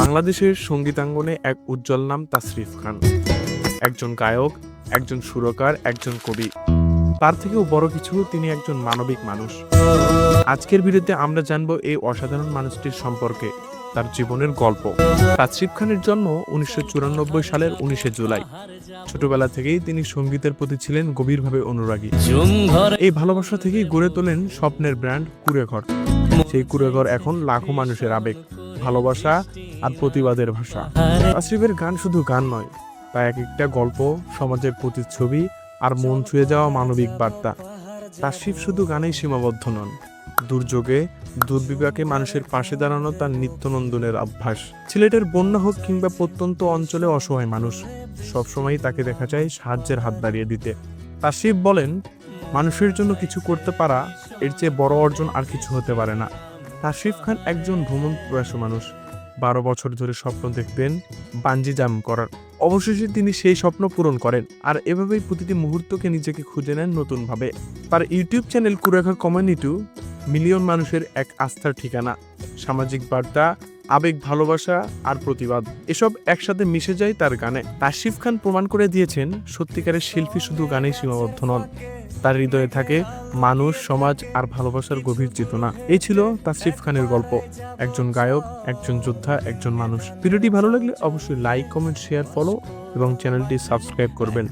বাংলাদেশের সঙ্গীতাঙ্গনে এক উজ্জ্বল নাম তাসরিফ খান। একজন গায়ক, একজন সুরকার, একজন কবি। তার থেকেও বড় কিছু তিনি একজন মানবিক মানুষ। আজকের ভিডিওতে আমরা জানব এই অসাধারণ মানুষটির সম্পর্কে, তার জীবনের গল্প। তাসরিফ খানের জন্ম উনিশশো চুরানব্বই সালের উনিশে জুলাই। ছোটবেলা থেকেই তিনি সঙ্গীতের প্রতি ছিলেন গভীরভাবে অনুরাগী। এই ভালোবাসা থেকেই গড়ে তোলেন স্বপ্নের ব্র্যান্ড কুড়েঘর। সেই কুড়েঘর এখন লাখো মানুষের আবেগ। ভালোবাসা আর প্রতিবাদের ভাষা। তাসরিফের গান শুধু গান নয় তা এক একটা গল্প, সমাজের প্রতিচ্ছবি আর মন ছুঁয়ে যাওয়া মানবিক বার্তা। তাসরিফ শুধু গানেই সীমাবদ্ধ নন, দুর্যোগে, দুর্বিপাকে মানুষের পাশে দাঁড়ানো তার নিত্যনন্দনের অভ্যাস। সিলেটের বন্যা হোক কিংবা প্রত্যন্ত অঞ্চলে অসহায় মানুষ, সবসময়ই তাকে দেখা যায় সাহায্যের হাত বাড়িয়ে দিতে। তাসরিফ বলেন, মানুষের জন্য কিছু করতে পারা, এর চেয়ে বড় অর্জন আর কিছু হতে পারে না। তাশরিফ খান একজন ভ্রমণ প্রয়াস মানুষ। বারো বছর ধরে স্বপ্ন দেখতেন বাঞ্জি জাম করার। অবশেষে তিনি সেই স্বপ্ন পূরণ করেন আর এভাবেই প্রতিটি মুহূর্তকে নিজেকে খুঁজে নেন নতুনভাবে। তার ইউটিউব চ্যানেল কুরেখা কমিউনিটিও মিলিয়ন মানুষের এক আস্থার ঠিকানা। সামাজিক বার্তা আবেগ, ভালোবাসা আর প্রতিবাদ। এসব একসাথে মিশে যায় তার গানে। তাশরিফ খান প্রমাণ করে দিয়েছেন, সত্যিকারের শিল্পী শুধু গানেই সীমাবদ্ধ নন। তার হৃদয়ে থাকে মানুষ, সমাজ আর ভালোবাসার গভীর চেতনা। এই ছিল তাসরিফ খানের গল্প। একজন গায়ক, একজন যোদ্ধা, একজন মানুষ। ভিডিওটি ভালো লাগলে অবশ্যই লাইক কমেন্ট শেয়ার ফলো এবং চ্যানেলটি সাবস্ক্রাইব করবেন।